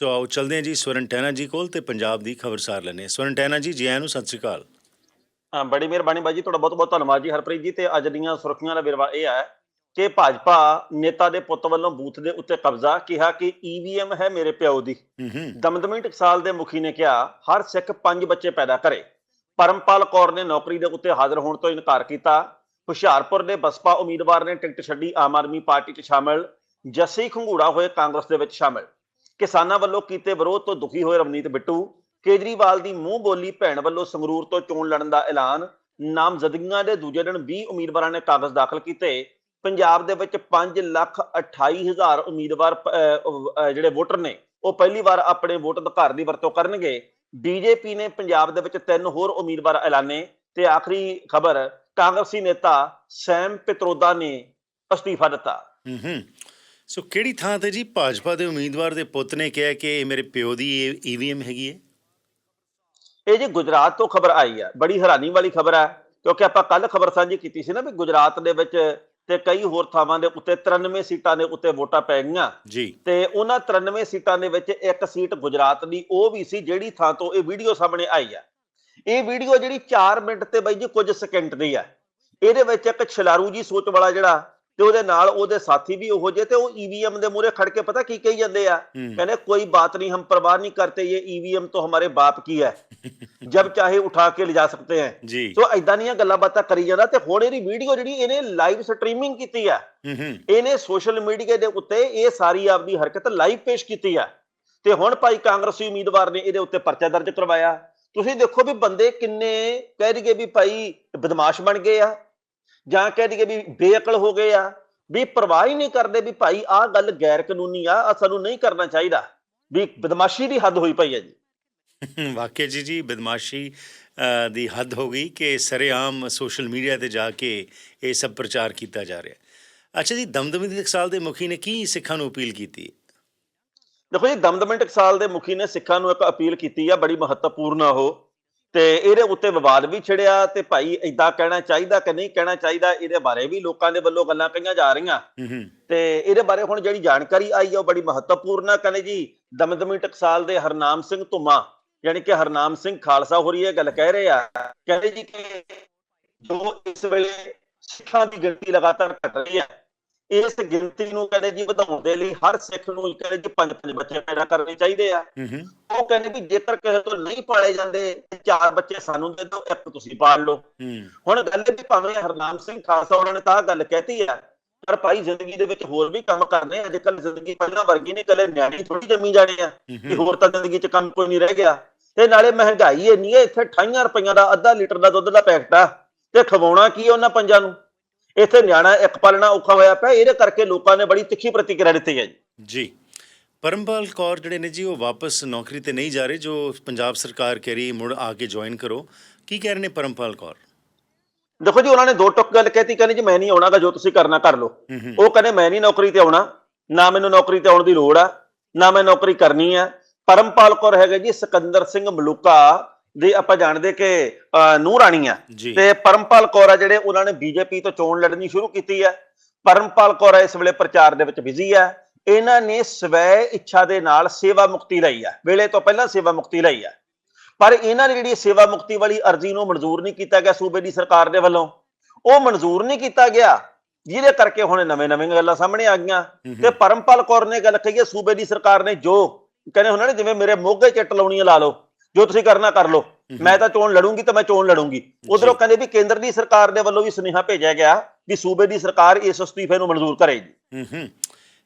ਸੋ ਆਓ ਚਲਦੇ ਹਾਂ ਜੀ ਸਵਰਨਟੈਨਾ ਜੀ ਕੋਲ ਤੇ ਪੰਜਾਬ ਦੀ ਖਬਰਸਾਰ ਲੈਣੇ ਸਵਰਨਟੈਨਾ ਜੀ ਜੀ ਆਇਆਂ ਨੂੰ ਸਤਿ ਸ਼੍ਰੀ ਅਕਾਲ। ਹਾਂ ਬੜੀ ਮਿਹਰਬਾਨੀ ਬਾਈ ਜੀ ਤੁਹਾਡਾ ਬਹੁਤ ਬਹੁਤ ਧੰਨਵਾਦ ਜੀ ਹਰਪ੍ਰੀਤ ਜੀ ਤੇ ਅੱਜ ਦੀਆਂ ਸੁਰਖੀਆਂ ਦਾ ਵੇਰਵਾ ਇਹ ਹੈ ਕਿ ਭਾਜਪਾ ਨੇਤਾ ਦੇ ਪੁੱਤ ਵੱਲੋਂ ਬੂਥ ਦੇ ਉੱਤੇ ਕਬਜ਼ਾ ਕਿਹਾ ਕਿ ਈਵੀਐਮ ਹੈ ਮੇਰੇ ਪਿਓ ਦੀ। ਦਮਦਮੀ ਟਕਸਾਲ ਦੇ ਮੁਖੀ ਨੇ ਕਿਹਾ ਹਰ ਸਿੱਖ ਪੰਜ ਬੱਚੇ ਪੈਦਾ ਕਰੇ। ਪਰਮਪਾਲ ਕੌਰ ਨੇ ਨੌਕਰੀ ਦੇ ਉੱਤੇ ਹਾਜ਼ਰ ਹੋਣ ਤੋਂ ਇਨਕਾਰ ਕੀਤਾ। ਹੁਸ਼ਿਆਰਪੁਰ ਦੇ ਬਸਪਾ ਉਮੀਦਵਾਰ ਨੇ ਟਿਕਟ ਛੱਡੀ ਆਮ ਆਦਮੀ ਪਾਰਟੀ 'ਚ ਸ਼ਾਮਲ। ਜੱਸੀ ਖੰਗੂੜਾ ਹੋਏ ਕਾਂਗਰਸ ਦੇ ਵਿੱਚ ਸ਼ਾਮਲ। ਕਿਸਾਨਾਂ ਵੱਲੋਂ ਕੀਤੇ ਵਿਰੋਧ ਤੋਂ ਦੁਖੀ ਹੋਏ ਰਵਨੀਤ ਬਿੱਟੂ, ਕੇਜਰੀਵਾਲ ਦੀ ਮੂੰਹ ਬੋਲੀ ਭੈਣ ਵੱਲੋਂ ਸੰਗਰੂਰ ਤੋਂ ਚੋਣ ਲੜਨ ਦਾ ਐਲਾਨ, ਨਾਮਜ਼ਦਗੀਆਂ ਦੇ ਦੂਜੇ ਦਿਨ 20 ਉਮੀਦਵਾਰਾਂ ਨੇ ਕਾਗਜ਼ ਦਾਖਲ ਕੀਤੇ। ਪੰਜਾਬ ਦੇ ਵਿੱਚ 5 ਲੱਖ 28 ਹਜ਼ਾਰ ਉਮੀਦਵਾਰ ਜਿਹੜੇ ਵੋਟਰ ਨੇ, ਉਹ ਪਹਿਲੀ ਵਾਰ ਆਪਣੇ ਵੋਟ ਅਧਿਕਾਰ ਦੀ ਵਰਤੋਂ ਕਰਨਗੇ। ਬੀਜੇਪੀ ਨੇ ਪੰਜਾਬ ਦੇ ਵਿੱਚ ਤਿੰਨ ਹੋਰ ਉਮੀਦਵਾਰ ਐਲਾਨੇ ਤੇ ਆਖਰੀ ਖਬਰ ਕਾਂਗਰਸੀ ਨੇਤਾ ਸੈਮ ਪਿਤਰੋਦਾ ਨੇ ਅਸਤੀਫਾ ਦਿੱਤਾ। ਹੂੰ ਹੂੰ। ਸੋ ਕਿਹੜੀ ਥਾਂ ਤੇ ਜੀ ਭਾਜਪਾ ਦੇ ਉਮੀਦਵਾਰ ਦੇ ਪੁੱਤ ਨੇ ਕਿਹਾ ਕਿ ਇਹ ਮੇਰੇ ਪਿਓ ਦੀ ਈਵੀਐਮ ਹੈਗੀ ਹੈ? ਇਹ ਜੀ ਗੁਜਰਾਤ ਤੋਂ ਖਬਰ ਆਈ ਹੈ। ਬੜੀ ਹੈਰਾਨੀ ਵਾਲੀ ਖਬਰ ਹੈ ਕਿਉਂਕਿ ਆਪਾਂ ਕੱਲ ਖਬਰ ਸਾਂਝੀ ਕੀਤੀ ਸੀ ਨਾ ਵੀ ਗੁਜਰਾਤ ਦੇ ਵਿੱਚ ਤੇ ਕਈ ਹੋਰ ਥਾਵਾਂ ਦੇ ਉੱਤੇ 93 ਸੀਟਾਂ ਦੇ ਉੱਤੇ ਵੋਟਾਂ ਪੈ ਗਈਆਂ। ਜੀ। ਤੇ ਉਹਨਾਂ 93 ਸੀਟਾਂ ਦੇ ਵਿੱਚ ਇੱਕ ਸੀਟ ਗੁਜਰਾਤ ਦੀ ਉਹ ਵੀ ਸੀ ਜਿਹੜੀ ਥਾਂ ਤੋਂ ਇਹ ਵੀਡੀਓ ਸਾਹਮਣੇ ਆਈ ਆ ਇਹ ਵੀਡੀਓ ਜਿਹੜੀ 4 ਮਿੰਟ ਤੇ ਬਾਈ ਜੀ ਕੁਝ ਸਕਿੰਟ ਦੀ ਆ ਇਹਦੇ ਵਿੱਚ ਇੱਕ ਛਲਾਰੂ ਜੀ ਸੋਚ ਵਾਲਾ ਜਿਹੜਾ ਤੇ ਉਹਦੇ ਨਾਲ ਉਹਦੇ ਸਾਥੀ ਵੀ ਉਹੋ ਜਿਹੇ ਤੇ ਉਹ ਈਵੀਐਮ ਦੇ ਮੂਹਰੇ ਖੜ ਕੇ ਪਤਾ ਕੀ ਕਹੀ ਜਾਂਦੇ ਆ? ਕਹਿੰਦੇ ਕੋਈ ਬਾਤ ਨਹੀਂ ਹਮ ਪਰਵਾਹ ਨਹੀਂ ਕਰਤੇ ਇਹ ਈਵੀਐਮ ਤੋਂ ਹਮਾਰੇ ਬਾਪ ਕੀ ਹੈ? ਜਬ ਚਾਹੇ ਉਠਾ ਕੇ ਲਿਜਾ ਸਕਤੇ ਹੈ। ਸੋ ਐਦਾਂ ਦੀਆਂ ਗੱਲਾਂ ਬਾਤਾਂ ਕਰੀ ਜਾਂਦਾ ਤੇ ਹੁਣ ਇਹਦੀ ਵੀਡੀਓ ਜਿਹੜੀ ਇਹਨੇ ਲਾਈਵ ਸਟ੍ਰੀਮਿੰਗ ਕੀਤੀ ਆ। ਇਹਨੇ ਸੋਸ਼ਲ ਮੀਡੀਆ ਦੇ ਉੱਤੇ ਇਹ ਸਾਰੀ ਆਪਦੀ ਹਰਕਤ ਲਾਈਵ ਪੇਸ਼ ਕੀਤੀ ਆ। ਤੇ ਹੁਣ ਭਾਈ ਕਾਂਗਰਸੀ ਉਮੀਦਵਾਰ ਨੇ ਇਹਦੇ ਉੱਤੇ ਪਰਚਾ ਦਰਜ ਕਰਵਾਇਆ। ਤੁਸੀਂ ਦੇਖੋ ਵੀ ਬੰਦੇ ਕਿੰਨੇ ਕਹਿ ਰਹੀਏ ਵੀ ਭਾਈ ਬਦਮਾਸ਼ ਬਣ ਗਏ ਆ। ਜਾਂ ਕਹਿ ਦਈਏ ਵੀ ਬੇਅਕਲ ਹੋ ਗਏ ਆ ਵੀ ਪਰਵਾਹ ਹੀ ਨਹੀਂ ਕਰਦੇ ਵੀ ਭਾਈ ਆਹ ਗੱਲ ਗੈਰ ਕਾਨੂੰਨੀ ਆ ਆਹ ਸਾਨੂੰ ਨਹੀਂ ਕਰਨਾ ਚਾਹੀਦਾ ਵੀ ਬਦਮਾਸ਼ੀ ਦੀ ਹੱਦ ਹੋਈ ਪਈ ਹੈ ਜੀ। ਵਾਕਿਆ ਜੀ ਜੀ ਬਦਮਾਸ਼ੀ ਦੀ ਹੱਦ ਹੋ ਗਈ ਕਿ ਸਰੇਆਮ ਸੋਸ਼ਲ ਮੀਡੀਆ ਤੇ ਜਾ ਕੇ ਇਹ ਸਭ ਪ੍ਰਚਾਰ ਕੀਤਾ ਜਾ ਰਿਹਾ। ਅੱਛਾ ਜੀ ਦਮਦਮੀ ਦੇ ਟਕਸਾਲ ਦੇ ਮੁਖੀ ਨੇ ਕੀ ਸਿੱਖਾਂ ਨੂੰ ਅਪੀਲ ਕੀਤੀ? ਦੇਖੋ ਜੀ ਦਮਦਮੀ ਟਕਸਾਲ ਦੇ ਮੁਖੀ ਨੇ ਸਿੱਖਾਂ ਨੂੰ ਇੱਕ ਅਪੀਲ ਕੀਤੀ ਆ ਬੜੀ ਮਹੱਤਵਪੂਰਨ ਆ ਉਹ। ਤੇ ਇਹਦੇ ਉੱਤੇ ਵਿਵਾਦ ਵੀ ਛਿੜਿਆ ਤੇ ਭਾਈ ਇਦਾਂ ਕਹਿਣਾ ਚਾਹੀਦਾ ਕਿ ਨਹੀਂ ਕਹਿਣਾ ਚਾਹੀਦਾ ਇਹਦੇ ਬਾਰੇ ਵੀ ਲੋਕਾਂ ਦੇ ਵੱਲੋਂ ਗੱਲਾਂ ਕਹੀਆਂ ਜਾ ਰਹੀਆਂ। ਤੇ ਇਹਦੇ ਬਾਰੇ ਹੁਣ ਜਿਹੜੀ ਜਾਣਕਾਰੀ ਆਈ ਆ ਉਹ ਬੜੀ ਮਹੱਤਵਪੂਰਨ ਆ ਕਹਿੰਦੇ ਜੀ ਦਮਦਮੀ ਟਕਸਾਲ ਦੇ ਹਰਨਾਮ ਸਿੰਘ ਧੁਮਾ ਯਾਨੀ ਕਿ ਹਰਨਾਮ ਸਿੰਘ ਖਾਲਸਾ ਹੋਰੀ ਇਹ ਗੱਲ ਕਹਿ ਰਹੇ ਆ ਕਹਿੰਦੇ ਜੀ ਕਿ ਜੋ ਇਸ ਵੇਲੇ ਸਿੱਖਾਂ ਦੀ ਗਿਣਤੀ ਲਗਾਤਾਰ ਘਟ ਰਹੀ ਹੈ ਇਸ ਗਿਣਤੀ ਨੂੰ ਕਹਿੰਦੇ ਜੀ ਵਧਾਉਣ ਦੇ ਲਈ ਹਰ ਸਿੱਖ ਨੂੰ ਕਹਿੰਦੇ ਜੀ ਪੰਜ ਪੰਜ ਬੱਚੇ ਪੈਦਾ ਕਰਨੇ ਚਾਹੀਦੇ ਆ। ਉਹ ਕਹਿੰਦੇ ਵੀ ਜੇਕਰ ਕਿਸੇ ਤੋਂ ਨਹੀਂ ਪਾਲੇ ਜਾਂਦੇ ਚਾਰ ਬੱਚੇ ਸਾਨੂੰ ਦੇ ਦਿਓ ਇੱਕ ਤੁਸੀਂ ਪਾਲ ਲਓ। ਹੁਣ ਗੱਲ ਇਹ ਵੀ ਭਾਵੇਂ ਹਰਨਾਮ ਸਿੰਘ ਖਾਲਸਾ ਉਹਨਾਂ ਨੇ ਤਾਂ ਗੱਲ ਕਹਿਤੀ ਆ ਪਰ ਭਾਈ ਜ਼ਿੰਦਗੀ ਦੇ ਵਿੱਚ ਹੋਰ ਵੀ ਕੰਮ ਕਰਨੇ ਅੱਜ ਕੱਲ ਜ਼ਿੰਦਗੀ ਪਹਿਲਾਂ ਵਰਗੀ ਨਹੀਂ ਕੱਲੇ ਨਿਆਣੇ ਥੋੜੀ ਜੰਮੀ ਜਾਣੇ ਆ ਕਿ ਹੋਰ ਤਾਂ ਜ਼ਿੰਦਗੀ 'ਚ ਕੰਮ ਕੋਈ ਨਹੀਂ ਰਹਿ ਗਿਆ। ਤੇ ਨਾਲੇ ਮਹਿੰਗਾਈ ਇੰਨੀ ਹੈ ਇੱਥੇ 28 ਰੁਪਈਆਂ ਦਾ ਅੱਧਾ ਲੀਟਰ ਦਾ ਦੁੱਧ ਦਾ ਪੈਕਟ ਆ ਤੇ ਖਵਾਉਣਾ ਕੀ ਉਹਨਾਂ ਪੰਜਾਂ ਨੂੰ? ਇੱਥੇ ਨਿਆਣਾ ਇੱਕ ਪਾਲਣਾ ਔਖਾ ਹੋਇਆ ਪਿਆ ਇਹਦੇ ਕਰਕੇ ਲੋਕਾਂ ਨੇ ਬੜੀ ਤਿੱਖੀ ਪ੍ਰਤੀਕਿਰਿਆ ਦਿੱਤੀ ਹੈ ਜੀ। ਜੀ। ਪਰਮਪਾਲ ਕੌਰ ਜਿਹੜੇ ਨੇ ਜੀ ਉਹ ਵਾਪਸ ਨੌਕਰੀ ਤੇ ਨਹੀਂ ਜਾ ਰਹੇ ਜੋ ਪੰਜਾਬ ਸਰਕਾਰ ਕਹਿ ਰਹੀ ਮੁੜ ਆ ਕੇ ਜੁਆਇਨ ਕਰੋ। ਕੀ ਕਹਿ ਰਹੇ ਨੇ ਪਰਮਪਾਲ ਕੌਰ? ਦੇਖੋ ਜੀ ਉਹਨਾਂ ਨੇ ਦੋ ਟੁਕ ਗੱਲ ਕਹਿਤੀ ਕਹਿੰਦੇ ਜੀ ਮੈਂ ਨਹੀਂ ਆਉਣਾਗਾ ਜੋ ਤੁਸੀਂ ਕਰਨਾ ਕਰ ਲਓ। ਹੂੰ। ਉਹ ਕਹਿੰਦੇ ਮੈਂ ਨਹੀਂ ਨੌਕਰੀ ਤੇ ਆਉਣਾ ਨਾ ਮੈਨੂੰ ਨੌਕਰੀ ਤੇ ਆਉਣ ਦੀ ਲੋੜ ਆ ਨਾ ਮੈਂ ਨੌਕਰੀ ਕਰਨੀ ਆ। ਪਰਮਪਾਲ ਕੌਰ ਹੈਗੇ ਜੀ ਸਿਕੰਦਰ ਸਿੰਘ ਮਲੂਕਾ ਦੇ ਆਪਾਂ ਜਾਣਦੇ ਕਿ ਨੂੰਹ ਰਾਣੀ ਆ ਤੇ ਪਰਮਪਾਲ ਕੌਰ ਆ ਜਿਹੜੇ ਉਹਨਾਂ ਨੇ ਬੀਜੇਪੀ ਤੋਂ ਚੋਣ ਲੜਨੀ ਸ਼ੁਰੂ ਕੀਤੀ ਹੈ ਪਰਮਪਾਲ ਕੌਰ ਇਸ ਵੇਲੇ ਪ੍ਰਚਾਰ ਦੇ ਵਿੱਚ ਬਿਜ਼ੀ ਹੈ ਇਹਨਾਂ ਨੇ ਸਵੈ ਇੱਛਾ ਦੇ ਨਾਲ ਸੇਵਾ ਮੁਕਤੀ ਲਈ ਆ। ਵੇਲੇ ਤੋਂ ਪਹਿਲਾਂ ਸੇਵਾ ਮੁਕਤੀ ਲਈ ਆ। ਪਰ ਇਹਨਾਂ ਨੇ ਜਿਹੜੀ ਸੇਵਾ ਮੁਕਤੀ ਵਾਲੀ ਅਰਜ਼ੀ ਨੂੰ ਮਨਜ਼ੂਰ ਨਹੀਂ ਕੀਤਾ ਗਿਆ ਸੂਬੇ ਦੀ ਸਰਕਾਰ ਦੇ ਵੱਲੋਂ। ਉਹ ਮਨਜ਼ੂਰ ਨਹੀਂ ਕੀਤਾ ਗਿਆ ਜਿਹਦੇ ਕਰਕੇ ਹੁਣ ਨਵੇਂ-ਨਵੇਂ ਗੱਲਾਂ ਸਾਹਮਣੇ ਆ ਗਈਆਂ। ਤੇ ਪਰਮਪਾਲ ਕੌਰ ਨੇ ਗੱਲ ਕਹੀ ਹੈ ਸੂਬੇ ਦੀ ਸਰਕਾਰ ਨੇ ਜੋ ਕਹਿੰਦੇ ਹੁੰਦੇ ਨੇ ਜਿਵੇਂ ਮੇਰੇ ਮੋਢੇ ਚਿੱਟ ਲਾਉਣੀ ਆ ਲਾ ਲਓ। ਜੋ ਤੁਸੀਂ ਕਰਨਾ ਕਰ ਲਓ। ਮੈਂ ਤਾਂ ਚੋਣ ਲੜੂੰਗੀ ਤਾਂ ਮੈਂ ਚੋਣ ਲੜੂੰਗੀ। ਉਧਰੋਂ। ਕਹਿੰਦੇ ਵੀ ਕੇਂਦਰ ਦੀ ਸਰਕਾਰ ਦੇ ਵੱਲੋਂ ਵੀ ਸੁਨੇਹਾ ਭੇਜਿਆ ਗਿਆ ਵੀ ਸੂਬੇ ਦੀ ਸਰਕਾਰ ਇਸ ਅਸਤੀਫੇ ਨੂੰ ਮਨਜ਼ੂਰ ਕਰੇਗੀ। ਹੂੰ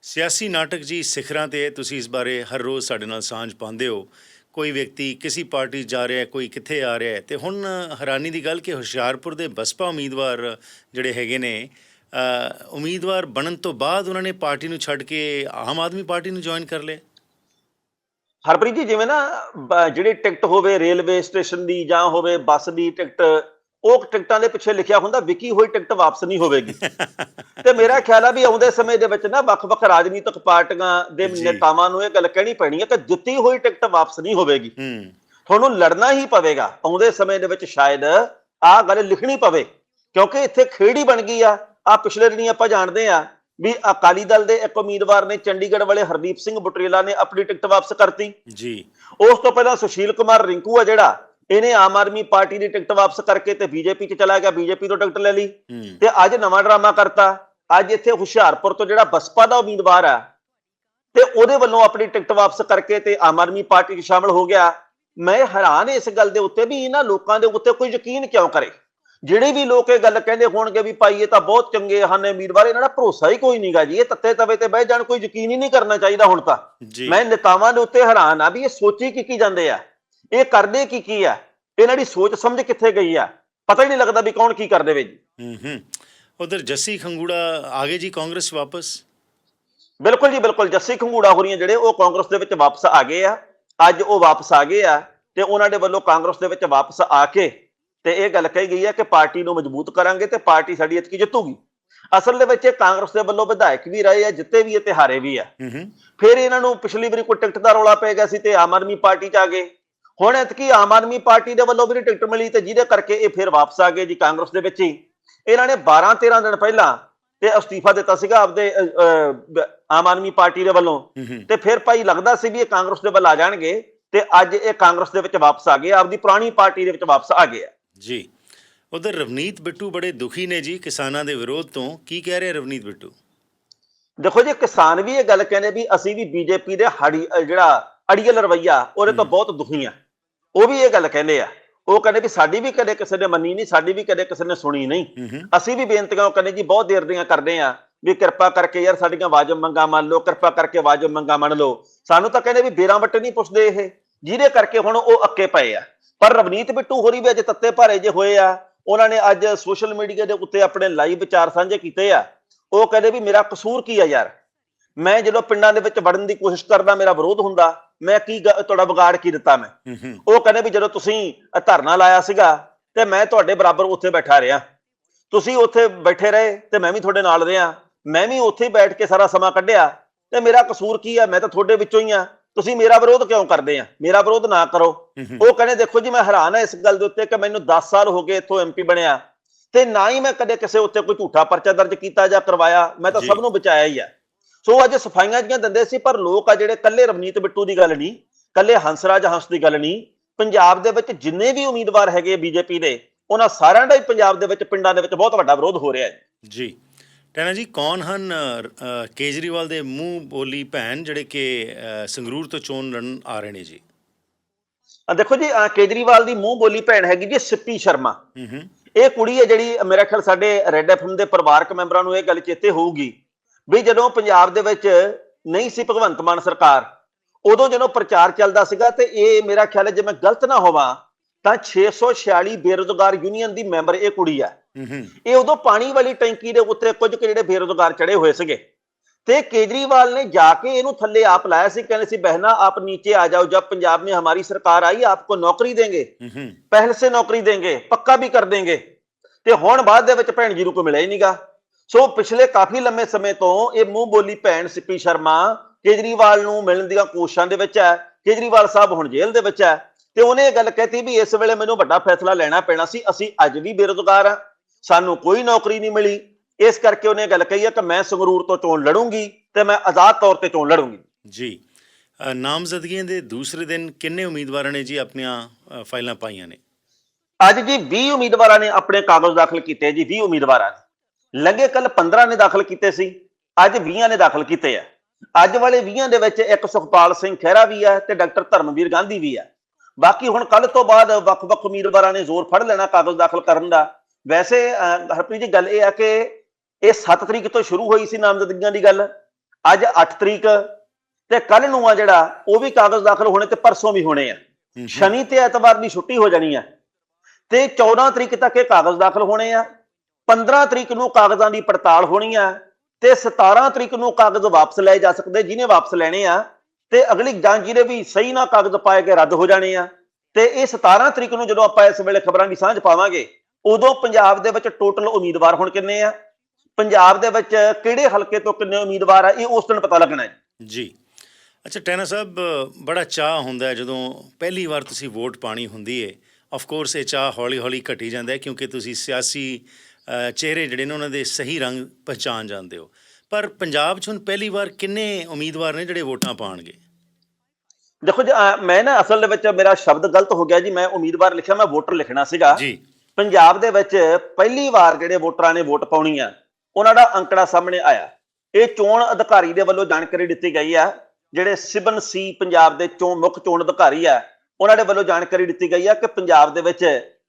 ਸਿਆਸੀ ਨਾਟਕ ਜੀ ਸਿਖਰਾਂ ਤੇ ਤੁਸੀਂ ਇਸ ਬਾਰੇ ਹਰ ਰੋਜ਼ ਸਾਡੇ ਨਾਲ ਸਾਂਝ ਪਾਉਂਦੇ ਹੋ। ਕੋਈ ਵਿਅਕਤੀ ਕਿਸੇ ਪਾਰਟੀ ਜਾ ਰਿਹਾ ਹੈ ਕੋਈ ਕਿੱਥੇ ਆ ਰਿਹਾ ਹੈ ਤੇ ਹੁਣ ਹੈਰਾਨੀ ਦੀ ਗੱਲ ਕਿ ਹੁਸ਼ਿਆਰਪੁਰ ਦੇ ਬਸਪਾ ਉਮੀਦਵਾਰ ਜਿਹੜੇ ਹੈਗੇ ਨੇ ਉਮੀਦਵਾਰ ਬਣਨ ਤੋਂ ਬਾਅਦ ਉਹਨਾਂ ਨੇ ਪਾਰਟੀ ਨੂੰ ਛੱਡ ਕੇ ਆਮ ਆਦਮੀ ਪਾਰਟੀ ਨੂੰ ਜੁਆਇਨ ਕਰ ਲਿਆ। ਹਰਪ੍ਰੀਤ ਜੀ ਜਿਵੇਂ ਨਾ ਜਿਹੜੀ ਟਿਕਟ ਹੋਵੇ ਰੇਲਵੇ ਸਟੇਸ਼ਨ ਦੀ ਜਾਂ ਹੋਵੇ ਬੱਸ ਦੀ ਟਿਕਟ ਉਹ ਟਿਕਟਾਂ ਦੇ ਪਿੱਛੇ ਲਿਖਿਆ ਹੁੰਦਾ ਵਿਕੀ ਹੋਈ ਟਿਕਟ ਵਾਪਸ ਨਹੀਂ ਹੋਵੇਗੀ। ਤੇ ਮੇਰਾ ਖਿਆਲ ਆ ਵੀ ਆਉਂਦੇ ਸਮੇਂ ਦੇ ਵਿੱਚ ਨਾ ਵੱਖ-ਵੱਖ ਰਾਜਨੀਤਿਕ ਪਾਰਟੀਆਂ ਦੇ। ਨੇਤਾਵਾਂ ਨੂੰ ਇਹ ਗੱਲ ਕਹਿਣੀ ਪੈਣੀ ਹੈ ਕਿ ਦਿੱਤੀ ਹੋਈ ਟਿਕਟ ਵਾਪਸ ਨਹੀਂ ਹੋਵੇਗੀ। ਹੂੰ। ਤੁਹਾਨੂੰ ਲੜਨਾ ਹੀ ਪਵੇਗਾ। ਆਉਂਦੇ ਸਮੇਂ ਦੇ ਵਿੱਚ ਸ਼ਾਇਦ ਆਹ ਗੱਲ ਲਿਖਣੀ ਪਵੇ ਕਿਉਂਕਿ ਇੱਥੇ ਖੇੜੀ ਬਣ ਗਈ ਆ। ਆ ਪਿਛਲੇ ਦਿਨੀ ਆਪਾਂ ਜਾਣਦੇ ਆ ਵੀ ਅਕਾਲੀ ਦਲ ਦੇ ਇੱਕ ਉਮੀਦਵਾਰ ਨੇ ਚੰਡੀਗੜ੍ਹ ਵਾਲੇ ਹਰਦੀਪ ਸਿੰਘ ਬੁਟਰੇਲਾ ਨੇ ਆਪਣੀ ਟਿਕਟ ਵਾਪਸ ਕਰਤੀ। ਜੀ। ਉਸ ਤੋਂ ਪਹਿਲਾਂ ਸੁਸ਼ੀਲ ਕੁਮਾਰ ਰਿੰਕੂ ਆ ਜਿਹੜਾ ਇਹਨੇ ਆਮ ਆਦਮੀ ਪਾਰਟੀ ਦੀ ਟਿਕਟ ਵਾਪਸ ਕਰਕੇ ਤੇ ਬੀਜੇਪੀ 'ਚ ਚਲਾ ਗਿਆ ਬੀਜੇਪੀ ਤੋਂ ਟਿਕਟ ਲੈ ਲਈ। ਤੇ ਅੱਜ ਨਵਾਂ ਡਰਾਮਾ ਕਰਤਾ। ਅੱਜ ਇੱਥੇ ਹੁਸ਼ਿਆਰਪੁਰ ਤੋਂ ਜਿਹੜਾ ਬਸਪਾ ਦਾ ਉਮੀਦਵਾਰ ਆ ਤੇ ਉਹਦੇ ਵੱਲੋਂ ਆਪਣੀ ਟਿਕਟ ਵਾਪਸ ਕਰਕੇ ਤੇ ਆਮ ਆਦਮੀ ਪਾਰਟੀ 'ਚ ਸ਼ਾਮਲ ਹੋ ਗਿਆ। ਮੈਂ ਹੈਰਾਨ ਇਸ ਗੱਲ ਦੇ ਉੱਤੇ ਵੀ ਇਹਨਾਂ ਲੋਕਾਂ ਦੇ ਉੱਤੇ ਕੋਈ ਯਕੀਨ ਕਿਉਂ ਕਰੇ? ਜਿਹੜੇ ਵੀ ਲੋਕ ਇਹ ਗੱਲ ਕਹਿੰਦੇ ਹੋਣਗੇ ਵੀ ਭਾਈ ਇਹ ਤਾਂ ਬਹੁਤ ਚੰਗੇ ਹਨ ਉਮੀਦਵਾਰ ਇਹਨਾਂ ਦਾ ਭਰੋਸਾ ਹੀ ਕੋਈ ਨਹੀਂਗਾ ਜੀ ਇਹ ਤੱਤੇ ਤਵੇ ਤੇ ਬਹਿ ਜਾਣ ਕੋਈ ਯਕੀਨ ਹੀ ਨਹੀਂ ਕਰਨਾ ਚਾਹੀਦਾ ਹੁਣ ਤਾਂ। ਮੈਂ ਨੇਤਾਵਾਂ ਦੇ ਉੱਤੇ ਹੈਰਾਨ ਆ ਵੀ ਇਹ ਸੋਚੀ ਕੀ ਕੀ ਜਾਂਦੇ ਆ ਇਹ ਕਰਦੇ ਕੀ ਕੀ ਆ ਇਹਨਾਂ ਦੀ ਸੋਚ ਸਮਝ ਕਿੱਥੇ ਗਈ ਆ ਪਤਾ ਹੀ ਨਹੀਂ ਲੱਗਦਾ ਵੀ ਕੌਣ ਕੀ ਕਰਦੇ ਵੇ ਜੀ। ਹੂੰ ਹੂੰ। ਉਧਰ ਜੱਸੀ ਖੰਗੂੜਾ ਆਗੇ ਜੀ ਕਾਂਗਰਸ ਵਾਪਸ? ਬਿਲਕੁਲ ਜੀ ਬਿਲਕੁਲ। ਜੱਸੀ ਖੰਗੂੜਾ ਹੋਰੀਆਂ ਜਿਹੜੇ ਉਹ ਕਾਂਗਰਸ ਦੇ ਵਿੱਚ ਵਾਪਸ ਆ ਗਏ ਆ ਅੱਜ ਉਹ ਵਾਪਸ ਆ ਗਏ ਆ ਤੇ ਉਹਨਾਂ ਦੇ ਵੱਲੋਂ ਕਾਂਗਰਸ ਦੇ ਵਿੱਚ ਵਾਪਸ ਆ ਕੇ ਤੇ ਇਹ ਗੱਲ ਕਹੀ ਗਈ ਹੈ ਕਿ ਪਾਰਟੀ ਨੂੰ ਮਜ਼ਬੂਤ ਕਰਾਂਗੇ ਤੇ ਪਾਰਟੀ ਸਾਡੀ ਇਤਕੀ ਜਿੱਤੂਗੀ। ਅਸਲ ਦੇ ਵਿੱਚ ਇਹ ਕਾਂਗਰਸ ਦੇ ਵੱਲੋਂ ਵਿਧਾਇਕ ਵੀ ਰਹੇ ਆ ਜਿੱਤੇ ਵੀ ਤੇ ਹਾਰੇ ਵੀ ਆ। ਫਿਰ ਇਹਨਾਂ ਨੂੰ ਪਿਛਲੀ ਵਾਰੀ ਕੋਈ ਟਿਕਟ ਦਾ ਰੌਲਾ ਪੈ ਗਿਆ ਸੀ ਤੇ ਆਮ ਆਦਮੀ ਪਾਰਟੀ ਚ ਆ ਗਏ। ਹੁਣ ਇਤਕੀ ਆਮ ਆਦਮੀ ਪਾਰਟੀ ਦੇ ਵੱਲੋਂ ਵੀ ਨੀ ਟਿਕਟ ਮਿਲੀ ਤੇ ਜਿਹਦੇ ਕਰਕੇ ਇਹ ਫਿਰ ਵਾਪਸ ਆ ਗਏ ਜੀ ਕਾਂਗਰਸ ਦੇ ਵਿੱਚ ਹੀ। ਇਹਨਾਂ ਨੇ 12 13 ਦਿਨ ਪਹਿਲਾਂ ਤੇ ਅਸਤੀਫਾ ਦਿੱਤਾ ਸੀਗਾ ਆਪਦੇ ਆਮ ਆਦਮੀ ਪਾਰਟੀ ਦੇ ਵੱਲੋਂ। ਤੇ ਫਿਰ ਭਾਈ ਲੱਗਦਾ ਸੀ ਵੀ ਇਹ ਕਾਂਗਰਸ ਦੇ ਵੱਲ ਆ ਜਾਣਗੇ ਤੇ ਅੱਜ ਇਹ ਕਾਂਗਰਸ ਦੇ ਵਿੱਚ ਵਾਪਸ ਆ ਗਏ ਆਪਦੀ ਪੁਰਾਣੀ ਪਾਰਟੀ ਦੇ ਵਿੱਚ ਵਾਪਸ ਆ ਗਏ ਆ। ਜੀ ਉਧਰ ਰਵਨੀਤ ਬਿੱਟੂ ਬੜੇ ਦੁਖੀ ਨੇ ਜੀ ਕਿਸਾਨਾਂ ਦੇ ਵਿਰੋਧ ਤੋਂ। ਕੀ ਕਹਿ ਰਿਹਾ ਰਵਨੀਤ ਬਿੱਟੂ? ਦੇਖੋ ਜੀ ਕਿਸਾਨ ਵੀ ਇਹ ਗੱਲ ਕਹਿੰਦੇ ਵੀ ਅਸੀਂ ਵੀ ਬੀਜੇਪੀ ਦੇ ਹੜੀ ਜਿਹੜਾ ਅੜੀਅਲ ਰਵਈਆ ਉਹਦੇ ਤੋਂ। ਬਹੁਤ ਦੁਖੀ ਆ ਉਹ ਵੀ ਇਹ ਗੱਲ ਕਹਿੰਦੇ ਆ। ਉਹ ਕਹਿੰਦੇ ਵੀ ਸਾਡੀ ਵੀ ਕਦੇ ਕਿਸੇ ਨੇ ਮੰਨੀ ਨਹੀਂ ਸਾਡੀ ਵੀ ਕਦੇ ਕਿਸੇ ਨੇ ਸੁਣੀ ਨਹੀਂ। ਅਸੀਂ ਵੀ ਬੇਨਤੀਆਂ ਕਰਨੇ ਜੀ ਬਹੁਤ ਦੇਰ ਦੀਆਂ ਕਰਦੇ ਆ ਵੀ ਕਿਰਪਾ ਕਰਕੇ ਯਾਰ ਸਾਡੀਆਂ ਵਾਜਬ ਮੰਗਾਂ ਮੰਨ ਲਓ ਕਿਰਪਾ ਕਰਕੇ ਵਾਜਬ ਮੰਗਾਂ ਮੰਨ ਲਓ। ਸਾਨੂੰ ਤਾਂ ਕਹਿੰਦੇ ਵੀ ਬੇਰਾਂ ਵੱਟੇ ਨਹੀਂ ਪੁੱਛਦੇ ਇਹ। ਜਿਹਦੇ ਕਰਕੇ ਹੁਣ ਉਹ ਅੱਕੇ ਪਏ ਆ। ਪਰ ਰਵਨੀਤ ਬਿੱਟੂ ਹੋਰੀ ਵੀ ਅੱਜ ਤੱਤੇ ਭਾਰੇ ਜੇ ਹੋਏ ਆ। ਉਹਨਾਂ ਨੇ ਅੱਜ ਸੋਸ਼ਲ ਮੀਡੀਆ ਦੇ ਉੱਤੇ ਆਪਣੇ ਲਾਈਵ ਵਿਚਾਰ ਸਾਂਝੇ ਕੀਤੇ ਆ। ਉਹ ਕਹਿੰਦੇ ਵੀ ਮੇਰਾ ਕਸੂਰ ਕੀ ਆ ਯਾਰ? ਮੈਂ ਜਦੋਂ ਪਿੰਡਾਂ ਦੇ ਵਿੱਚ ਵੜਨ ਦੀ ਕੋਸ਼ਿਸ਼ ਕਰਦਾ ਮੇਰਾ ਵਿਰੋਧ ਹੁੰਦਾ ਮੈਂ ਕੀ ਤੁਹਾਡਾ ਵਿਗਾੜ ਕੀ ਦਿੱਤਾ ਮੈਂ? ਉਹ ਕਹਿੰਦੇ ਵੀ ਜਦੋਂ ਤੁਸੀਂ ਧਰਨਾ ਲਾਇਆ ਸੀਗਾ ਤੇ ਮੈਂ ਤੁਹਾਡੇ ਬਰਾਬਰ ਉੱਥੇ ਬੈਠਾ ਰਿਹਾ। ਤੁਸੀਂ ਉੱਥੇ ਬੈਠੇ ਰਹੇ ਤੇ ਮੈਂ ਵੀ ਤੁਹਾਡੇ ਨਾਲ ਰਿਹਾ। ਮੈਂ ਵੀ ਉੱਥੇ ਬੈਠ ਕੇ ਸਾਰਾ ਸਮਾਂ ਕੱਢਿਆ। ਤੇ ਮੇਰਾ ਕਸੂਰ ਕੀ ਆ? ਮੈਂ ਤਾਂ ਤੁਹਾਡੇ ਵਿੱਚੋਂ ਹੀ ਆ। ਤੁਸੀਂ ਮੇਰਾ ਵਿਰੋਧ ਕਿਉਂ ਕਰਦੇ ਆ? ਮੇਰਾ ਵਿਰੋਧ ਨਾ ਕਰੋ। ਉਹ ਕਹਿੰਦੇ ਦੇਖੋ ਜੀ ਮੈਂ ਹੈਰਾਨ ਆ ਇਸ ਗੱਲ ਦੇ ਉੱਤੇ ਕਿ ਮੈਨੂੰ 10 ਸਾਲ ਹੋ ਗਏ ਇੱਥੋਂ ਐਮਪੀ ਬਣਿਆ। ਤੇ ਨਾ ਹੀ ਮੈਂ ਕਦੇ ਕਿਸੇ ਉੱਤੇ ਕੋਈ ਝੂਠਾ ਪਰਚਾ ਦਰਜ ਕੀਤਾ ਜਾਂ ਕਰਵਾਇਆ। ਮੈਂ ਤਾਂ। ਸਭ ਨੂੰ ਬਚਾਇਆ ਹੀ ਆ। ਸੋ ਅੱਜ ਸਫਾਈਆਂ ਜੀਆਂ ਦਿੰਦੇ ਸੀ ਪਰ ਲੋਕ ਆ ਜਿਹੜੇ ਕੱਲੇ ਰਵਨੀਤ ਬਿੱਟੂ ਦੀ ਗੱਲ ਨਹੀਂ ਕੱਲੇ ਹੰਸਰਾਜ ਹੰਸ ਦੀ ਗੱਲ ਨਹੀਂ ਪੰਜਾਬ ਦੇ ਵਿੱਚ ਜਿੰਨੇ ਵੀ ਉਮੀਦਵਾਰ ਹੈਗੇ ਬੀਜੇਪੀ ਦੇ ਉਹਨਾਂ ਸਾਰਿਆਂ ਦਾ ਹੀ ਪੰਜਾਬ ਦੇ ਵਿੱਚ ਪਿੰਡਾਂ ਦੇ ਵਿੱਚ ਬਹੁਤ ਵੱਡਾ ਵਿਰੋਧ ਹੋ ਰਿਹਾ ਹੈ। ਜੀ। ਟੈਨਾ ਜੀ ਕੌਣ ਹਨ ਕੇਜਰੀਵਾਲ ਦੇ ਮੂੰਹ ਬੋਲੀ ਭੈਣ ਜਿਹੜੇ ਕਿ ਸੰਗਰੂਰ ਤੋਂ ਚੋਣ ਲੜਨ ਆ ਰਹੇ ਨੇ ਜੀ? ਆ ਦੇਖੋ ਜੀ ਕੇਜਰੀਵਾਲ ਦੀ ਮੂੰਹ ਬੋਲੀ ਭੈਣ ਹੈਗੀ ਜੀ ਸਿੱਪੀ ਸ਼ਰਮਾ। ਇਹ ਕੁੜੀ ਹੈ ਜਿਹੜੀ ਮੇਰੇ ਖਿਆਲ ਸਾਡੇ ਰੈੱਡ ਐਫਐਮ ਦੇ ਪਰਿਵਾਰਕ ਮੈਂਬਰਾਂ ਨੂੰ ਇਹ ਗੱਲ ਚੇਤੇ ਹੋਊਗੀ ਵੀ ਜਦੋਂ ਪੰਜਾਬ ਦੇ ਵਿੱਚ ਨਹੀਂ ਸੀ ਭਗਵੰਤ ਮਾਨ ਸਰਕਾਰ ਉਦੋਂ ਜਦੋਂ ਪ੍ਰਚਾਰ ਚੱਲਦਾ ਸੀਗਾ ਤੇ ਇਹ ਮੇਰਾ ਖਿਆਲ ਹੈ ਜੇ ਮੈਂ ਗਲਤ ਨਾ ਹੋਵਾਂ ਤਾਂ 646 ਬੇਰੁਜ਼ਗਾਰ ਯੂਨੀਅਨ ਦੀ ਮੈਂਬਰ ਇਹ ਕੁੜੀ ਹੂੰ। ਇਹ ਉਦੋਂ ਪਾਣੀ ਵਾਲੀ ਟੈਂਕੀ ਦੇ ਉੱਤੇ ਕੁਝ ਕਿ ਜਿਹੜੇ ਬੇਰੋਜ਼ਗਾਰ ਚੜੇ ਹੋਏ ਸੀਗੇ। ਤੇ ਕੇਜਰੀਵਾਲ ਨੇ ਜਾ ਕੇ ਇਹਨੂੰ ਥੱਲੇ ਆਪ ਲਾਇਆ ਸੀ ਕਹਿੰਦੇ ਸੀ ਬਹਿਣਾ ਆਪ ਨੀਚੇ ਆ ਜਾਓ ਜਦ ਪੰਜਾਬ ਮੇਂ ਹਮਾਰੀ ਸਰਕਾਰ ਆਈ ਆਪਕੋ ਨੌਕਰੀ ਦੇਂਗੇ। ਪਹਿਲ ਸੇ ਨੌਕਰੀ ਦੇਂਗੇ ਪੱਕਾ ਵੀ ਕਰ ਦੇਂਗੇ। ਤੇ ਹੁਣ ਬਾਅਦ ਦੇ ਵਿੱਚ ਭੈਣ ਜੀ ਨੂੰ ਕੋਈ ਮਿਲਿਆ ਹੀ ਨਹੀਂਗਾ ਸੋ ਪਿਛਲੇ ਕਾਫੀ ਲੰਮੇ ਸਮੇਂ ਤੋਂ ਇਹ ਮੂੰਹ ਬੋਲੀ ਭੈਣ ਸਿੱਪੀ ਸ਼ਰਮਾ ਕੇਜਰੀਵਾਲ ਨੂੰ ਮਿਲਣ ਦੀਆਂ ਕੋਸ਼ਿਸ਼ਾਂ ਦੇ ਵਿੱਚ ਹੈ। ਕੇਜਰੀਵਾਲ ਸਾਹਿਬ ਹੁਣ ਜੇਲ੍ਹ ਦੇ ਵਿੱਚ ਹੈ। ਤੇ ਉਹਨੇ ਇਹ ਗੱਲ ਕਹਿਤੀ ਵੀ ਇਸ ਵੇਲੇ ਮੈਨੂੰ ਵੱਡਾ ਫੈਸਲਾ ਲੈਣਾ ਪੈਣਾ ਸੀ ਅਸੀਂ ਅੱਜ ਵੀ ਬੇਰੋਜ਼ਗਾਰ ਆ ਸਾਨੂੰ ਕੋਈ ਨੌਕਰੀ ਨਹੀਂ ਮਿਲੀ। ਇਸ ਕਰਕੇ ਉਹਨੇ ਗੱਲ ਕਹੀ ਹੈ ਕਿ ਮੈਂ ਸੰਗਰੂਰ ਤੋਂ ਚੋਣ ਲੜੂੰਗੀ ਤੇ ਮੈਂ ਆਜ਼ਾਦ ਤੌਰ ਤੇ ਚੋਣ ਲੜੂੰਗੀ। ਜੀ। ਨਾਮਜ਼ਦਗੀਆਂ ਦੇ ਦੂਸਰੇ ਦਿਨ ਕਿੰਨੇ ਉਮੀਦਵਾਰਾਂ ਨੇ ਜੀ ਆਪਣੀਆਂ ਫਾਈਲਾਂ ਪਾਈਆਂ ਨੇ? ਅੱਜ ਜੀ 20 ਉਮੀਦਵਾਰਾਂ ਨੇ ਆਪਣੇ ਕਾਗਜ਼ ਦਾਖਲ ਕੀਤੇ ਜੀ 20 ਉਮੀਦਵਾਰਾਂ ਨੇ। ਲੰਘੇ ਕੱਲ 15 ਨੇ ਦਾਖਲ ਕੀਤੇ ਸੀ ਅੱਜ 20 ਨੇ ਦਾਖਲ ਕੀਤੇ ਆ। ਅੱਜ ਵਾਲੇ 20 ਦੇ ਵਿੱਚ ਇੱਕ ਸੁਖਪਾਲ ਸਿੰਘ ਖਹਿਰਾ ਵੀ ਹੈ ਤੇ ਡਾਕਟਰ ਧਰਮਵੀਰ ਗਾਂਧੀ ਵੀ ਹੈ ਬਾਕੀ ਹੁਣ ਕੱਲ ਤੋਂ ਬਾਅਦ ਵੱਖ-ਵੱਖ ਉਮੀਦਵਾਰਾਂ ਨੇ ਜ਼ੋਰ ਫੜ ਲੈਣਾ ਕਾਗਜ਼ ਦਾਖਲ ਕਰਨ ਦਾ। ਵੈਸੇ ਹਰਪ੍ਰੀਤ ਜੀ ਗੱਲ ਇਹ ਆ ਕਿ ਇਹ 7 ਤਰੀਕ ਤੋਂ ਸ਼ੁਰੂ ਹੋਈ ਸੀ ਨਾਮਜ਼ਦਗੀਆਂ ਦੀ ਗੱਲ। ਅੱਜ 8 ਤਰੀਕ ਤੇ ਕੱਲ ਨੂੰ ਆ ਜਿਹੜਾ ਉਹ ਵੀ ਕਾਗਜ਼ ਦਾਖਲ ਹੋਣੇ ਤੇ ਪਰਸੋਂ ਵੀ ਹੋਣੇ ਆ। ਸ਼ਨੀ ਤੇ ਐਤਵਾਰ ਦੀ ਛੁੱਟੀ ਹੋ ਜਾਣੀ ਹੈ ਤੇ 14 ਤਰੀਕ ਤੱਕ ਇਹ ਕਾਗਜ਼ ਦਾਖਲ ਹੋਣੇ ਆ। 15 ਤਰੀਕ ਨੂੰ ਕਾਗਜ਼ਾਂ ਦੀ ਪੜਤਾਲ ਹੋਣੀ ਆ ਤੇ 17 ਤਰੀਕ ਨੂੰ ਕਾਗਜ਼ ਵਾਪਸ ਲਏ ਜਾ ਸਕਦੇ ਜਿਹਨੇ ਵਾਪਸ ਲੈਣੇ ਆ। ਤੇ ਅਗਲੀ ਜਾਂ ਜਿਹਦੇ ਵੀ ਸਹੀ ਨਾ ਕਾਗਜ਼ ਪਾਏ ਕੇ ਰੱਦ ਹੋ ਜਾਣੇ ਆ। ਤੇ ਇਹ 17 ਤਰੀਕ ਨੂੰ ਜਦੋਂ ਆਪਾਂ ਇਸ ਵੇਲੇ ਖਬਰਾਂ ਦੀ ਸਾਂਝ ਪਾਵਾਂਗੇ ਉਦੋਂ ਪੰਜਾਬ ਦੇ ਵਿੱਚ ਟੋਟਲ ਉਮੀਦਵਾਰ ਹੁਣ ਕਿੰਨੇ ਆ? ਪੰਜਾਬ ਦੇ ਵਿੱਚ ਕਿਹੜੇ ਹਲਕੇ ਤੋਂ ਕਿੰਨੇ ਉਮੀਦਵਾਰ ਆ ਇਹ ਉਸ ਦਿਨ ਪਤਾ ਲੱਗਣਾ ਹੈ। ਜੀ। ਅੱਛਾ ਟੈਨਾ ਸਾਹਿਬ ਬੜਾ ਚਾਹ ਹੁੰਦਾ ਹੈ ਜਦੋਂ ਪਹਿਲੀ ਵਾਰ ਤੁਸੀਂ ਵੋਟ ਪਾਣੀ ਹੁੰਦੀ ਹੈ ਆਫ ਕੋਰਸ ਇਹ ਚਾਹ ਹੌਲੀ ਹੌਲੀ ਘਟੀ ਜਾਂਦਾ ਹੈ ਕਿਉਂਕਿ ਤੁਸੀਂ ਸਿਆਸੀ ਚਿਹਰੇ ਜਿਹੜੇ ਨੇ ਉਹਨਾਂ ਦੇ ਸਹੀ ਰੰਗ ਪਛਾਣ ਜਾਂਦੇ ਹੋ। ਪਰ ਪੰਜਾਬ 'ਚ ਹੁਣ ਪਹਿਲੀ ਵਾਰ ਕਿੰਨੇ ਉਮੀਦਵਾਰ ਨੇ ਜਿਹੜੇ ਵੋਟਾਂ ਪਾਣਗੇ? ਦੇਖੋ ਜੀ ਮੈਂ ਨਾ ਅਸਲ ਦੇ ਵਿੱਚ ਮੇਰਾ ਸ਼ਬਦ ਗਲਤ ਹੋ ਗਿਆ ਜੀ। ਮੈਂ ਉਮੀਦਵਾਰ ਲਿਖਿਆ ਮੈਂ ਵੋਟਰ ਲਿਖਣਾ ਸੀਗਾ। ਜੀ। ਪੰਜਾਬ ਦੇ ਵਿੱਚ ਪਹਿਲੀ ਵਾਰ ਜਿਹੜੇ ਵੋਟਰਾਂ ਨੇ ਵੋਟ ਪਾਉਣੀ ਆ ਉਹਨਾਂ ਦਾ ਅੰਕੜਾ ਸਾਹਮਣੇ ਆਇਆ। ਇਹ ਚੋਣ ਅਧਿਕਾਰੀ ਦੇ ਵੱਲੋਂ ਜਾਣਕਾਰੀ ਦਿੱਤੀ ਗਈ ਆ ਜਿਹੜੇ ਸਿਬਨ ਸੀ ਪੰਜਾਬ ਦੇ ਚੋਣ ਮੁੱਖ ਚੋਣ ਅਧਿਕਾਰੀ ਆ ਉਹਨਾਂ ਦੇ ਵੱਲੋਂ ਜਾਣਕਾਰੀ ਦਿੱਤੀ ਗਈ ਆ ਕਿ ਪੰਜਾਬ ਦੇ ਵਿੱਚ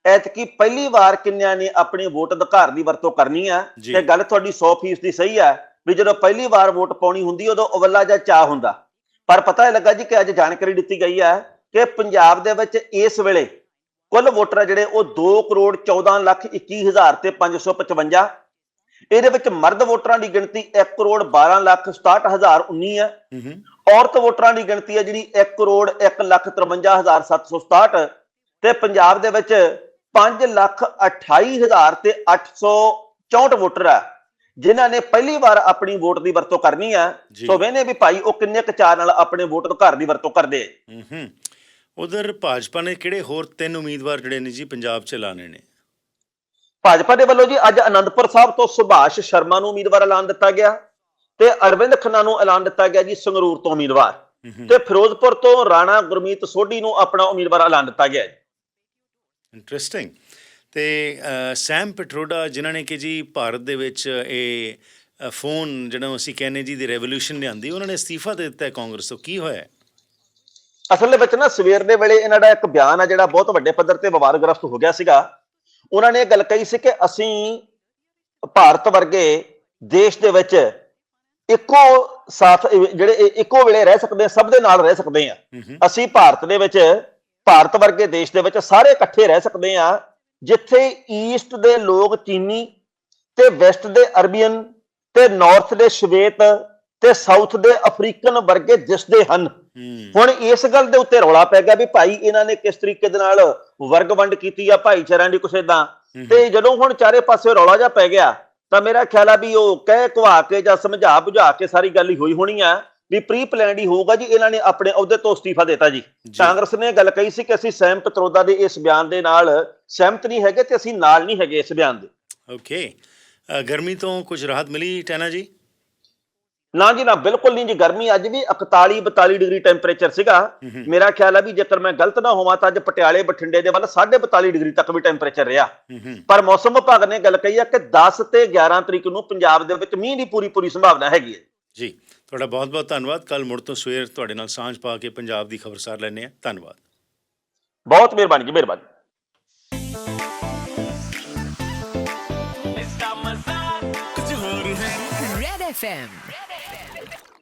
ਐਤਕੀ ਪਹਿਲੀ ਵਾਰ ਕਿੰਨਿਆਂ ਨੇ ਆਪਣੀ ਵੋਟ ਅਧਿਕਾਰ ਦੀ ਵਰਤੋਂ ਕਰਨੀ ਆ। ਤੇ ਗੱਲ ਤੁਹਾਡੀ 100% ਦੀ ਸਹੀ ਆ ਵੀ ਜਦੋਂ ਪਹਿਲੀ ਵਾਰ ਵੋਟ ਪਾਉਣੀ ਹੁੰਦੀ ਉਦੋਂ ਅਵੱਲਾ ਜਾਂ ਚਾਹ ਹੁੰਦਾ। ਪਰ ਪਤਾ ਲੱਗਾ ਜੀ ਕਿ ਅੱਜ ਜਾਣਕਾਰੀ ਦਿੱਤੀ ਗਈ ਹੈ ਕਿ ਪੰਜਾਬ ਦੇ ਵਿੱਚ ਇਸ ਵੇਲੇ ਕੁੱਲ ਵੋਟਰ ਆ ਜਿਹੜੇ ਉਹ 2 ਕਰੋੜ 14 ਲੱਖ 21 ਹਜ਼ਾਰ ਤੇ 555 ਇਹਦੇ ਵਿੱਚ ਮਰਦ ਵੋਟਰਾਂ ਦੀ ਗਿਣਤੀ 1 ਕਰੋੜ 12 ਲੱਖ 67 ਹਜ਼ਾਰ 19 ਹੈ ਔਰਤ ਵੋਟਰਾਂ ਦੀ ਗਿਣਤੀ ਹੈ ਜਿਹੜੀ 1 ਕਰੋੜ 1 ਲੱਖ 53 ਹਜ਼ਾਰ 767 ਤੇ ਪੰਜਾਬ ਦੇ ਵਿੱਚ 5 ਲੱਖ 28 ਹਜ਼ਾਰ ਤੇ 864 ਵੋਟਰ ਹੈ ਜਿਨ੍ਹਾਂ ਨੇ ਪਹਿਲੀ ਵਾਰ ਆਪਣੀ ਵੋਟ ਦੀ ਵਰਤੋਂ ਕਰਨੀ ਹੈ। ਸੋ ਵੇਨੇ ਵੀ ਭਾਈ ਉਹ ਕਿੰਨੇ ਕੁ ਚਾਅ ਨਾਲ ਆਪਣੇ ਵੋਟ ਅਧਿਕਾਰ ਦੀ ਵਰਤੋਂ ਕਰਦੇ ਹੂੰ ਉਧਰ ਭਾਜਪਾ ਨੇ ਕਿਹੜੇ ਹੋਰ ਤਿੰਨ ਉਮੀਦਵਾਰ ਜਿਹੜੇ ਨੇ ਜੀ ਪੰਜਾਬ 'ਚ ਲਾਣੇ ਨੇ? ਭਾਜਪਾ ਦੇ ਵੱਲੋਂ ਜੀ ਅੱਜ ਅਨੰਦਪੁਰ ਸਾਹਿਬ ਤੋਂ ਸੁਭਾਸ਼ ਸ਼ਰਮਾ ਨੂੰ ਉਮੀਦਵਾਰ ਐਲਾਨ ਦਿੱਤਾ ਗਿਆ ਤੇ ਅਰਵਿੰਦ ਖੰਨਾ ਨੂੰ ਐਲਾਨ ਦਿੱਤਾ ਗਿਆ ਜੀ ਸੰਗਰੂਰ ਤੋਂ ਉਮੀਦਵਾਰ। ਤੇ ਫਿਰੋਜ਼ਪੁਰ ਤੋਂ ਰਾਣਾ ਗੁਰਮੀਤ ਸੋਢੀ ਨੂੰ ਆਪਣਾ ਉਮੀਦਵਾਰ ਐਲਾਨ ਦਿੱਤਾ ਗਿਆ ਹੈ ਇੰਟਰਸਟਿੰਗ ਤੇ ਸੈਮ ਪੈਟਰੋਡਾ ਜਿਨ੍ਹਾਂ ਨੇ ਕਿ ਜੀ ਭਾਰਤ ਦੇ ਵਿੱਚ ਇਹ ਫੋਨ ਜਿਹੜਾ ਅਸੀਂ ਕਹਿੰਦੇ ਜੀ ਦੀ ਰੈਵੋਲੂਸ਼ਨ ਲਿਆਂਦੀ ਉਹਨਾਂ ਨੇ ਅਸਤੀਫਾ ਦੇ ਦਿੱਤਾ ਹੈ ਕਾਂਗਰਸ ਤੋਂ। ਕੀ ਹੋਇਆ? ਅਸਲ ਦੇ ਵਿੱਚ ਨਾ ਸਵੇਰ ਦੇ ਵੇਲੇ ਇਹਨਾਂ ਦਾ ਇੱਕ ਬਿਆਨ ਆ ਜਿਹੜਾ ਬਹੁਤ ਵੱਡੇ ਪੱਧਰ ਤੇ ਵਿਵਾਦਗ੍ਰਸਤ ਹੋ ਗਿਆ ਸੀਗਾ। ਉਹਨਾਂ ਨੇ ਇਹ ਗੱਲ ਕਹੀ ਸੀ ਕਿ ਅਸੀਂ ਭਾਰਤ ਵਰਗੇ ਦੇਸ਼ ਦੇ ਵਿੱਚ ਇੱਕੋ ਸਾਥ ਜਿਹੜੇ ਇੱਕੋ ਵੇਲੇ ਰਹਿ ਸਕਦੇ ਆ ਸਭ ਦੇ ਨਾਲ ਰਹਿ ਸਕਦੇ ਆ। ਅਸੀਂ ਭਾਰਤ ਦੇ ਵਿੱਚ ਭਾਰਤ ਵਰਗੇ ਦੇਸ਼ ਦੇ ਵਿੱਚ ਸਾਰੇ ਇਕੱਠੇ ਰਹਿ ਸਕਦੇ ਆ ਜਿੱਥੇ ਈਸਟ ਦੇ ਲੋਕ ਚੀਨੀ ਤੇ ਵੈਸਟ ਦੇ ਅਰਬੀਅਨ ਤੇ ਨਾਰਥ ਦੇ ਸ਼ਵੇਤ ਤੇ ਸਾਊਥ ਦੇ ਅਫਰੀਕਨ ਵਰਗੇ ਦਿਸਦੇ ਹਨ। ਹੁਣ ਇਸ ਗੱਲ ਦੇ ਉੱਤੇ ਰੌਲਾ ਪੈ ਗਿਆ ਵੀ ਭਾਈ ਇਹਨਾਂ ਨੇ ਕਿਸ ਤਰੀਕੇ ਦੇ ਨਾਲ ਵਰਗ ਵੰਡ ਕੀਤੀ ਆ ਭਾਈਚਾਰਿਆਂ ਦੀ ਕੁਛ ਹੂੰ। ਤੇ ਜਦੋਂ ਹੁਣ ਚਾਰੇ ਪਾਸੇ ਰੌਲਾ ਜਾ ਪੈ ਗਿਆ ਤਾਂ ਮੇਰਾ ਖਿਆਲ ਆ ਵੀ ਉਹ ਕਹਿ ਕੁਹਾ ਕੇ ਜਾਂ ਸਮਝਾ ਬੁਝਾ ਕੇ ਸਾਰੀ ਗੱਲ ਹੀ ਹੋਈ ਹੋਣੀ ਆ ਵੀ ਪ੍ਰੀ ਪਲਾਨਡ ਹੀ ਹੋਊਗਾ ਜੀ ਇਹਨਾਂ ਨੇ ਆਪਣੇ ਅਹੁਦੇ ਤੋਂ ਅਸਤੀਫਾ ਦਿੱਤਾ ਜੀ। ਕਾਂਗਰਸ ਨੇ ਗੱਲ ਕਹੀ ਸੀ ਕਿ ਅਸੀਂ ਸੈਮ ਪਤਰੋਦਾ ਦੇ ਇਸ ਬਿਆਨ ਦੇ ਨਾਲ ਸਹਿਮਤ ਨਹੀਂ ਹੈਗੇ ਤੇ ਅਸੀਂ ਨਾਲ ਨਹੀਂ ਹੈਗੇ ਇਸ ਬਿਆਨ ਦੇ। ਓਕੇ। ਗਰਮੀ ਤੋਂ ਕੁਝ ਰਾਹਤ ਮਿਲੀ ਟੈਨਾ ਜੀ? ਨਾ ਜੀ ਨਾ ਬਿਲਕੁਲ ਨਹੀਂ ਜੀ ਗਰਮੀ ਅੱਜ ਵੀ 41 42 ਡਿਗਰੀ ਟੈਂਪਰੇਚਰ ਸੀਗਾ। ਮੇਰਾ ਖਿਆਲ ਆ ਵੀ ਜੇਕਰ ਮੈਂ ਗਲਤ ਨਾ ਹੋਵਾਂ ਤਾਂ ਅੱਜ ਪਟਿਆਲੇ ਬਠਿੰਡੇ ਦੇ ਵੱਲ 42 ਡਿਗਰੀ ਤੱਕ ਵੀ ਟੈਂਪਰੇਚਰ ਰਿਹਾ। ਪਰ ਮੌਸਮ ਵਿਭਾਗ ਨੇ ਗੱਲ ਕਹੀ ਆ ਕਿ 10 ਤੇ 11 ਤਰੀਕ ਨੂੰ ਪੰਜਾਬ ਦੇ ਵਿੱਚ ਮੀਂਹ ਦੀ ਪੂਰੀ ਪੂਰੀ ਸੰਭਾਵਨਾ ਹੈਗੀ ਹੈ। ਜੀ ਤੁਹਾਡਾ ਬਹੁਤ ਬਹੁਤ ਧੰਨਵਾਦ। ਕੱਲ ਮੁੜ ਤੋਂ ਸਵੇਰ ਤੁਹਾਡੇ ਨਾਲ ਸਾਂਝ ਪਾ ਕੇ ਪੰਜਾਬ ਦੀ ਖਬਰਸਾਰ ਲੈਣੇ ਆ ਧੰਨਵਾਦ। ਬਹੁਤ ਮਿਹਰਬਾਨੀ ਜੀ ਮਿਹਰਬਾਨੀ। FM.